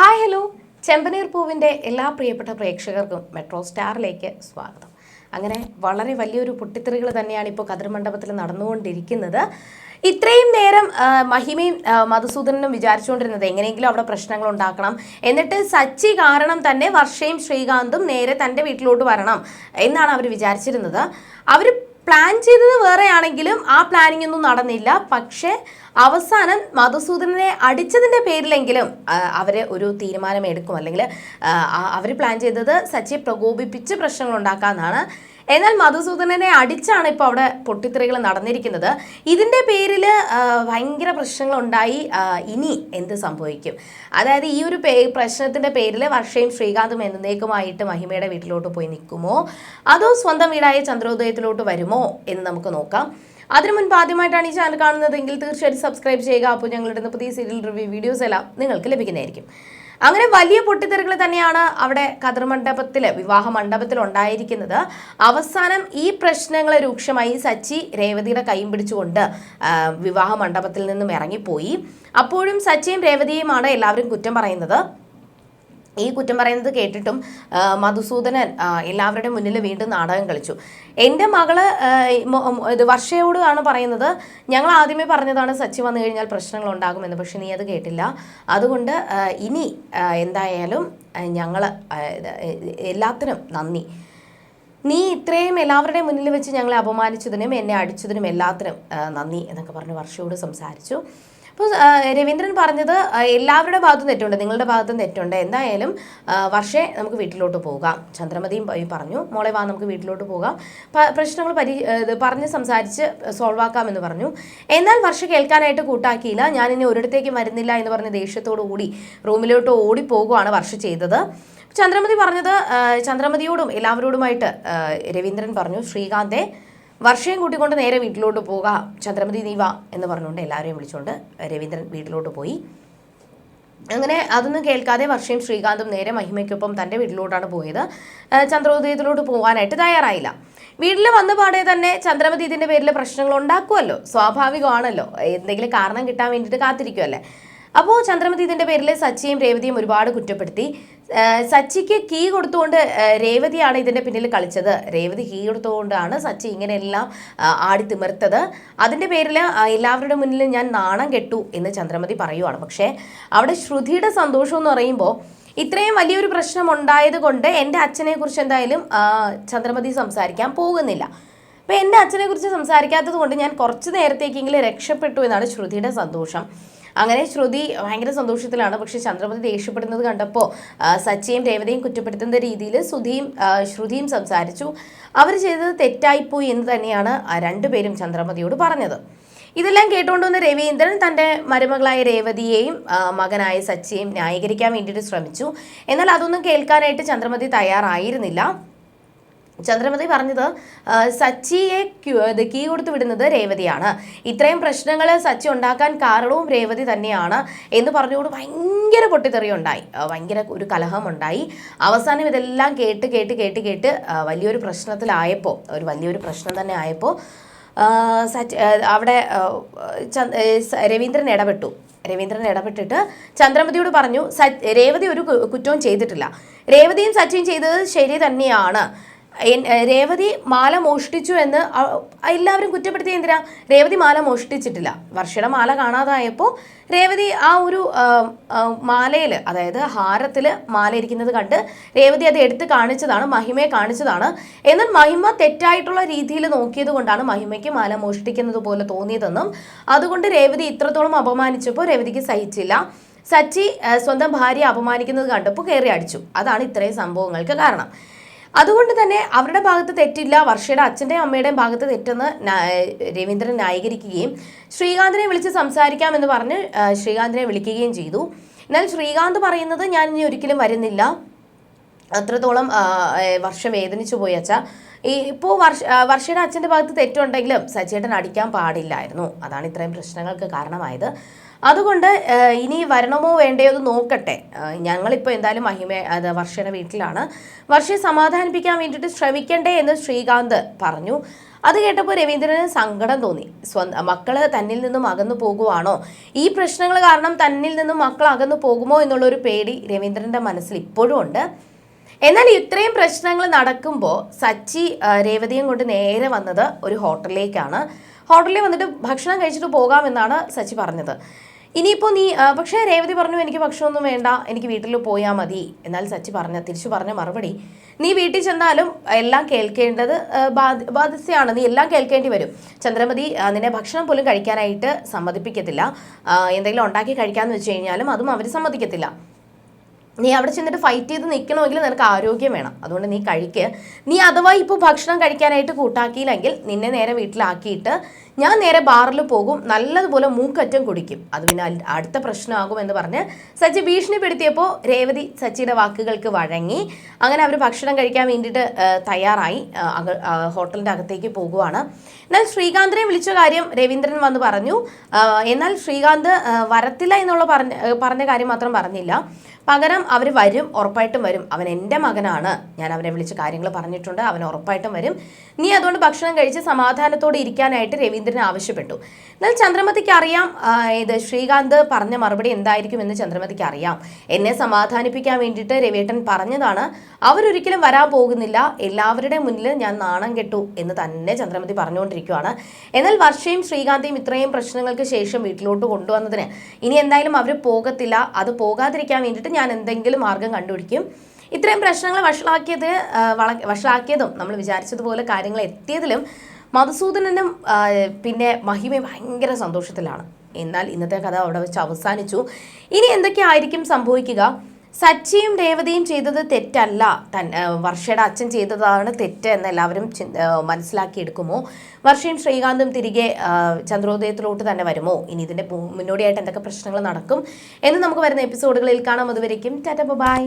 Hi hello ചെമ്പനീർ പൂവിന്റെ എല്ലാ പ്രിയപ്പെട്ട പ്രേക്ഷകർക്കും മെട്രോ സ്റ്റാറിലേക്ക് സ്വാഗതം. അങ്ങനെ വളരെ വലിയൊരു പൊട്ടിത്തെറികൾ തന്നെയാണ് ഇപ്പോൾ കതിർമണ്ഡപത്തിൽ നടന്നുകൊണ്ടിരിക്കുന്നത്. ഇത്രയും നേരം മഹിമയും മധുസൂദനനും വിചാരിച്ചുകൊണ്ടിരുന്നത് എങ്ങനെയെങ്കിലും അവിടെ പ്രശ്നങ്ങൾ ഉണ്ടാക്കണം. എന്നിട്ട് സച്ചി കാരണം തന്നെ വർഷയും ശ്രീകാന്തും നേരെ തന്റെ വീട്ടിലോട്ട് വരണം എന്നാണ് അവർ വിചാരിച്ചിരുന്നത്. അവർ പ്ലാൻ ചെയ്തത് വേറെയാണെങ്കിലും ആ പ്ലാനിംഗ് ഒന്നും നടന്നില്ല. പക്ഷേ അവസാനം മധുസൂദനെ അടിച്ചതിന്റെ പേരിലെങ്കിലും അവർ ഒരു തീരുമാനം എടുക്കും അല്ലെങ്കിൽ അവർ പ്ലാൻ ചെയ്തത് സച്ചിയെ പ്രകോപിപ്പിച്ച് പ്രശ്നങ്ങൾ ഉണ്ടാക്കാമെന്നാണ് എന്നാൽ മധുസൂദനനെ അടിച്ചാണ് ഇപ്പോൾ അവിടെ പൊട്ടിത്തെറികൾ നടന്നിരിക്കുന്നത്. ഇതിന്റെ പേരിൽ ഭയങ്കര പ്രശ്നങ്ങളുണ്ടായി. ഇനി എന്ത് സംഭവിക്കും? അതായത് ഈ ഒരു പ്രശ്നത്തിന്റെ പേരിൽ വർഷയും ശ്രീകാന്തും എന്നേക്കുമായിട്ട് മഹിമയുടെ വീട്ടിലോട്ട് പോയി നിൽക്കുമോ? അതോ സ്വന്തം വീടായ ചന്ദ്രോദയത്തിലോട്ട് വരുമോ എന്ന് നമുക്ക് നോക്കാം. അതിനു മുൻപ് ആദ്യമായിട്ടാണ് ഈ ചാനൽ കാണുന്നതെങ്കിൽ തീർച്ചയായിട്ടും സബ്സ്ക്രൈബ് ചെയ്യുക. അപ്പോൾ ഞങ്ങളുടെ പുതിയ സീരിയൽ റിവ്യൂ വീഡിയോസ് എല്ലാം നിങ്ങൾക്ക് ലഭിക്കുന്നതായിരിക്കും. അങ്ങനെ വലിയ പൊട്ടിത്തെറികൾ തന്നെയാണ് അവിടെ കതിർ മണ്ഡപത്തിൽ വിവാഹ മണ്ഡപത്തിൽ ഉണ്ടായിരിക്കുന്നത് അവസാനം ഈ പ്രശ്നങ്ങൾ രൂക്ഷമായി. സച്ചി രേവതിയുടെ കൈയും പിടിച്ചുകൊണ്ട് വിവാഹ മണ്ഡപത്തിൽ നിന്നും ഇറങ്ങിപ്പോയി. അപ്പോഴും സച്ചിയും രേവതിയുമാണ് എല്ലാവരും കുറ്റം പറയുന്നത്. ഈ കുറ്റം പറയുന്നത് കേട്ടിട്ടും മധുസൂദനൻ എല്ലാവരുടെ മുന്നിൽ വീണ്ടും നാടകം കളിച്ചു. എന്റെ മകൾ ഇത് വർഷയോടാണ് പറയുന്നത് ഞങ്ങൾ ആദ്യമേ പറഞ്ഞതാണ് സച്ചി വന്നു കഴിഞ്ഞാൽ പ്രശ്നങ്ങൾ ഉണ്ടാകുമെന്ന് പക്ഷെ നീ അത് കേട്ടില്ല. അതുകൊണ്ട് ഇനി എന്തായാലും ഞങ്ങൾ എല്ലാത്തിനും നന്ദി. നീ ഇത്രയും എല്ലാവരുടെയും മുന്നിൽ വെച്ച് ഞങ്ങളെ അപമാനിച്ചതിനും എന്നെ അടിച്ചതിനും എല്ലാത്തിനും നന്ദി എന്നൊക്കെ പറഞ്ഞ് വർഷയോട് സംസാരിച്ചു. അപ്പോൾ രവീന്ദ്രൻ പറഞ്ഞത് എല്ലാവരുടെ ഭാഗത്തും തെറ്റുണ്ട് നിങ്ങളുടെ ഭാഗത്തും തെറ്റുണ്ട്. എന്തായാലും വർഷേ നമുക്ക് വീട്ടിലോട്ട് പോകാം. ചന്ദ്രമതിയും പറഞ്ഞു മോളെ വാ നമുക്ക് വീട്ടിലോട്ട് പോകാം. പ്രശ്നങ്ങൾ പരി പറഞ്ഞ് സംസാരിച്ച് സോൾവ് ആക്കാമെന്ന് പറഞ്ഞു. എന്നാൽ വർഷ കേൾക്കാനായിട്ട് കൂട്ടാക്കിയില്ല. ഞാൻ ഇനി ഒരിടത്തേക്കും വരുന്നില്ല എന്ന് പറഞ്ഞ് ദേഷ്യത്തോടു കൂടി റൂമിലോട്ട് ഓടി പോകുവാണ് വർഷ ചെയ്തത്. ചന്ദ്രമതി പറഞ്ഞത് ചന്ദ്രമതിയോടും എല്ലാവരോടുമായിട്ട് രവീന്ദ്രൻ പറഞ്ഞു ശ്രീകാന്തെ വർഷയും കൂട്ടിക്കൊണ്ട് നേരെ വീട്ടിലോട്ട് പോകാം. ചന്ദ്രമതി നീവ എന്ന് പറഞ്ഞുകൊണ്ട് എല്ലാവരെയും വിളിച്ചുകൊണ്ട് രവീന്ദ്രൻ വീട്ടിലോട്ട് പോയി. അങ്ങനെ അതൊന്നും കേൾക്കാതെ വർഷയും ശ്രീകാന്തും നേരെ മഹിമയ്ക്കൊപ്പം തന്റെ വീട്ടിലോട്ടാണ് പോയത്. ചന്ദ്രോദയത്തിലോട്ട് പോകാനായിട്ട് തയ്യാറായില്ല. വീട്ടിൽ വന്ന പാടെ തന്നെ ചന്ദ്രമതി ഇതിന്റെ പേരിൽ പ്രശ്നങ്ങൾ ഉണ്ടാക്കുമല്ലോ സ്വാഭാവികമാണല്ലോ. എന്തെങ്കിലും കാരണം കിട്ടാൻ വേണ്ടിയിട്ട് കാത്തിരിക്കുമല്ലേ അപ്പോൾ ചന്ദ്രമതി ഇതിന്റെ പേരിൽ സച്ചിയും രേവതിയും ഒരുപാട് കുറ്റപ്പെടുത്തി. സച്ചിക്ക് കീ കൊടുത്തുകൊണ്ട് രേവതിയാണ് ഇതിന്റെ പിന്നിൽ കളിച്ചത്. രേവതി കീ കൊടുത്തുകൊണ്ടാണ് സച്ചി ഇങ്ങനെയെല്ലാം ആടിത്തിമിർത്തത്. ആടി തിമിർത്തത് അതിന്റെ പേരിൽ എല്ലാവരുടെ മുന്നിൽ ഞാൻ നാണം കെട്ടു എന്ന് ചന്ദ്രമതി പറയുവാണ്. പക്ഷേ അവിടെ ശ്രുതിയുടെ സന്തോഷം എന്ന് പറയുമ്പോൾ ഇത്രയും വലിയൊരു പ്രശ്നം ഉണ്ടായത് കൊണ്ട് എന്റെ അച്ഛനെക്കുറിച്ച് എന്തായാലും ചന്ദ്രമതി സംസാരിക്കാൻ പോകുന്നില്ല. അപ്പോൾ എന്റെ അച്ഛനെക്കുറിച്ച് സംസാരിക്കാത്തത് കൊണ്ട് ഞാൻ കുറച്ച് നേരത്തേക്കെങ്കിലും രക്ഷപ്പെട്ടു എന്നാണ് ശ്രുതിയുടെ സന്തോഷം. അങ്ങനെ ശ്രുതി ഭയങ്കര സന്തോഷത്തിലാണ്. പക്ഷെ ചന്ദ്രമതി ദേഷ്യപ്പെടുന്നത് കണ്ടപ്പോൾ സച്ചിയും രേവതയും കുറ്റപ്പെടുത്തുന്ന രീതിയിൽ സുധിയും ശ്രുതിയും സംസാരിച്ചു. അവർ ചെയ്തത് തെറ്റായിപ്പോയി എന്ന് തന്നെയാണ് രണ്ടുപേരും ചന്ദ്രമതിയോട് പറഞ്ഞത്. ഇതെല്ലാം കേട്ടുകൊണ്ട് വന്ന രവീന്ദ്രൻ തന്റെ മരുമകളായ രേവതിയെയും മകനായ സച്ചിയെയും ന്യായീകരിക്കാൻ വേണ്ടിയിട്ട് ശ്രമിച്ചു. എന്നാൽ അതൊന്നും കേൾക്കാനായിട്ട് ചന്ദ്രമതി തയ്യാറായിരുന്നില്ല. ചന്ദ്രമതി പറഞ്ഞത് സച്ചിയെ കീ കൊടുത്ത് വിടുന്നത് രേവതിയാണ്. ഇത്രയും പ്രശ്നങ്ങൾ സച്ചി ഉണ്ടാക്കാൻ കാരണവും രേവതി തന്നെയാണ് എന്ന് പറഞ്ഞുകൊണ്ട് ഭയങ്കര പൊട്ടിത്തെറി ഉണ്ടായി ഭയങ്കര ഒരു കലഹം ഉണ്ടായി അവസാനം ഇതെല്ലാം കേട്ട് കേട്ട് കേട്ട് കേട്ട് വലിയൊരു പ്രശ്നത്തിലായപ്പോൾ ഒരു വലിയൊരു പ്രശ്നം തന്നെ ആയപ്പോൾ സച്ച് അവിടെ രവീന്ദ്രൻ ഇടപെട്ടു. രവീന്ദ്രൻ ഇടപെട്ടിട്ട് ചന്ദ്രമതിയോട് പറഞ്ഞു രേവതി ഒരു കുറ്റവും ചെയ്തിട്ടില്ല. രേവതിയും സച്ചിയും ചെയ്തത് ശരി തന്നെയാണ്. രേവതി മാല മോഷ്ടിച്ചു എന്ന് എല്ലാവരും കുറ്റപ്പെടുത്തി എന്തിനാ? രേവതി മാല മോഷ്ടിച്ചിട്ടില്ല. വർഷയുടെ മാല കാണാതായപ്പോൾ രേവതി ആ ഒരു മാലയിൽ അതായത് ഹാരത്തിൽ മാല ഇരിക്കുന്നത് കണ്ട് രേവതി അത് എടുത്ത് കാണിച്ചതാണ് മഹിമയെ കാണിച്ചതാണ്. എന്നാൽ മഹിമ തെറ്റായിട്ടുള്ള രീതിയിൽ നോക്കിയത് കൊണ്ടാണ് മഹിമയ്ക്ക് മാല മോഷ്ടിക്കുന്നത് പോലെ തോന്നിയതെന്നും അതുകൊണ്ട് രേവതി ഇത്രത്തോളം അപമാനിച്ചപ്പോൾ രേവതിക്ക് സഹിച്ചില്ല. സച്ചി സ്വന്തം ഭാര്യയെ അപമാനിക്കുന്നത് കണ്ടപ്പോൾ കയറി അടിച്ചു. അതാണ് ഇത്രയും സംഭവങ്ങൾക്ക് കാരണം. അതുകൊണ്ട് തന്നെ അവരുടെ ഭാഗത്ത് തെറ്റില്ല. വർഷയുടെ അച്ഛന്റെയും അമ്മയുടെയും ഭാഗത്ത് തെറ്റെന്ന് രവീന്ദ്രൻ ന്യായീകരിക്കുകയും ശ്രീകാന്തിനെ വിളിച്ച് സംസാരിക്കാമെന്ന് പറഞ്ഞ് ശ്രീകാന്തിനെ വിളിക്കുകയും ചെയ്തു. എന്നാൽ ശ്രീകാന്ത് പറയുന്നത് ഞാൻ ഇനി ഒരിക്കലും വരുന്നില്ല. അത്രത്തോളം വർഷം വേദനിച്ചു പോയി അച്ഛ. ഈ ഇപ്പോൾ വർഷ വർഷയുടെ അച്ഛന്റെ ഭാഗത്ത് തെറ്റുണ്ടെങ്കിലും സച്ചേട്ടൻ അടിക്കാൻ പാടില്ലായിരുന്നു. അതാണ് ഇത്രയും പ്രശ്നങ്ങൾക്ക് കാരണമായത്. അതുകൊണ്ട് ഇനി വരണമോ വേണ്ടയോ എന്ന് നോക്കട്ടെ. ഞങ്ങളിപ്പോൾ എന്തായാലും മഹിമ അത് വർഷയുടെ വീട്ടിലാണ്. വർഷയെ സമാധാനിപ്പിക്കാൻ വേണ്ടിയിട്ട് ശ്രമിക്കണ്ടേ എന്ന് ശ്രീകാന്ത് പറഞ്ഞു. അത് കേട്ടപ്പോൾ രവീന്ദ്രന് സങ്കടം തോന്നി. സ്വന്തം മക്കൾ തന്നിൽ നിന്നും അകന്നു പോകുവാണോ? ഈ പ്രശ്നങ്ങൾ കാരണം തന്നിൽ നിന്നും മക്കൾ അകന്നു പോകുമോ എന്നുള്ളൊരു പേടി രവീന്ദ്രന്റെ മനസ്സിൽ ഇപ്പോഴും ഉണ്ട്. എന്നാൽ ഇത്രയും പ്രശ്നങ്ങൾ നടക്കുമ്പോൾ സച്ചി രേവതിയും കൊണ്ട് നേരെ വന്നത് ഒരു ഹോട്ടലിലേക്കാണ്. ഹോട്ടലിൽ വന്നിട്ട് ഭക്ഷണം കഴിച്ചിട്ട് പോകാമെന്നാണ് സച്ചി പറഞ്ഞത്. ഇനിയിപ്പോൾ നീ പക്ഷേ രേവതി പറഞ്ഞു എനിക്ക് ഭക്ഷണമൊന്നും വേണ്ട എനിക്ക് വീട്ടിൽ പോയാൽ മതി. എന്നാൽ സച്ചി പറഞ്ഞ തിരിച്ചു പറഞ്ഞ മറുപടി നീ വീട്ടിൽ ചെന്നാലും എല്ലാം കേൾക്കേണ്ടത് ബാധ്യതയാണ് നീ എല്ലാം കേൾക്കേണ്ടി വരും. ചന്ദ്രമതി നിന്നെ ഭക്ഷണം പോലും കഴിക്കാനായിട്ട് സമ്മതിപ്പിക്കത്തില്ല. എന്തെങ്കിലും ഉണ്ടാക്കി കഴിക്കാമെന്ന് വെച്ച് കഴിഞ്ഞാലും അതും അവർ സമ്മതിക്കത്തില്ല. നീ അവിടെ ചെന്നിട്ട് ഫൈറ്റ് ചെയ്ത് നിൽക്കണമെങ്കിൽ നിനക്ക് ആരോഗ്യം വേണം. അതുകൊണ്ട് നീ കഴിക്കുക നീ അഥവാ ഇപ്പോൾ ഭക്ഷണം കഴിക്കാനായിട്ട് കൂട്ടാക്കിയില്ലെങ്കിൽ നിന്നെ നേരെ വീട്ടിലാക്കിയിട്ട് ഞാൻ നേരെ ബാറിൽ പോകും നല്ലതുപോലെ മൂക്കറ്റം കുടിക്കും. അത് പിന്നെ അടുത്ത പ്രശ്നമാകും എന്ന് പറഞ്ഞ് സച്ചി ഭീഷണിപ്പെടുത്തിയപ്പോൾ രേവതി സച്ചിയുടെ വാക്കുകൾക്ക് വഴങ്ങി. അങ്ങനെ അവർ ഭക്ഷണം കഴിക്കാൻ വേണ്ടിയിട്ട് തയ്യാറായി. ഹോട്ടലിന്റെ അകത്തേക്ക് പോകുവാണ്. എന്നാൽ ശ്രീകാന്തിനെ വിളിച്ച കാര്യം രവീന്ദ്രൻ വന്ന് പറഞ്ഞു. എന്നാൽ ശ്രീകാന്ത് വരത്തില്ല എന്നുള്ള പറഞ്ഞ പറഞ്ഞ കാര്യം മാത്രം പറഞ്ഞില്ല. പകരം അവർ വരും ഉറപ്പായിട്ടും വരും. അവൻ എന്റെ മകനാണ്. ഞാൻ അവനെ വിളിച്ച് കാര്യങ്ങൾ പറഞ്ഞിട്ടുണ്ട്. അവൻ ഉറപ്പായിട്ടും വരും. നീ അതുകൊണ്ട് ഭക്ഷണം കഴിച്ച് സമാധാനത്തോടെ ഇരിക്കാനായിട്ട് രവീന്ദ്രൻ ആവശ്യപ്പെട്ടു. എന്നാൽ ചന്ദ്രമതിക്ക് അറിയാം ഇത് ശ്രീകാന്ത് പറഞ്ഞ മറുപടി എന്തായിരിക്കും എന്ന് ചന്ദ്രമതിക്ക് അറിയാം എന്നെ സമാധാനിപ്പിക്കാൻ വേണ്ടിയിട്ട് രവിയേട്ടൻ പറഞ്ഞതാണ്. അവരൊരിക്കലും വരാൻ പോകുന്നില്ല. എല്ലാവരുടെ മുന്നിൽ ഞാൻ നാണം കെട്ടു എന്ന് തന്നെ ചന്ദ്രമതി പറഞ്ഞുകൊണ്ടിരിക്കുകയാണ് എന്നാൽ വർഷയും ശ്രീകാന്തിയും ഇത്രയും പ്രശ്നങ്ങൾക്ക് ശേഷം വീട്ടിലോട്ട് കൊണ്ടുവന്നതിന് ഇനി എന്തായാലും അവർ പോകത്തില്ല. അത് പോകാതിരിക്കാൻ വേണ്ടിയിട്ട് ഞാൻ എന്തെങ്കിലും മാർഗം കണ്ടുപിടിക്കും. ഇത്രയും പ്രശ്നങ്ങൾ വഷളാക്കിയത് വള- വഷളാക്കിയതും നമ്മൾ വിചാരിച്ചതുപോലെ കാര്യങ്ങൾ എത്തിയതിലും മധുസൂദനനും പിന്നെ മഹിമയും ഭയങ്കര സന്തോഷത്തിലാണ്. എന്നാൽ ഇന്നത്തെ കഥ അവിടെ വെച്ച് അവസാനിച്ചു. ഇനി എന്തൊക്കെയായിരിക്കും സംഭവിക്കുക? സച്ചിയും രേവതിയും ചെയ്തത് തെറ്റല്ല. തൻ വർഷയുടെ അച്ഛൻ ചെയ്തതാണ് തെറ്റ് എന്ന് എല്ലാവരും മനസ്സിലാക്കിയെടുക്കുമോ? വർഷയും ശ്രീകാന്തും തിരികെ ചന്ദ്രോദയത്തിലോട്ട് തന്നെ വരുമോ? ഇനി ഇതിന്റെ മുന്നോടിയായിട്ട് എന്തൊക്കെ പ്രശ്നങ്ങൾ നടക്കും എന്ന് നമുക്ക് വരുന്ന എപ്പിസോഡുകളിൽ കാണാം. അതുവരേക്കും ടാറ്റ ബൈ.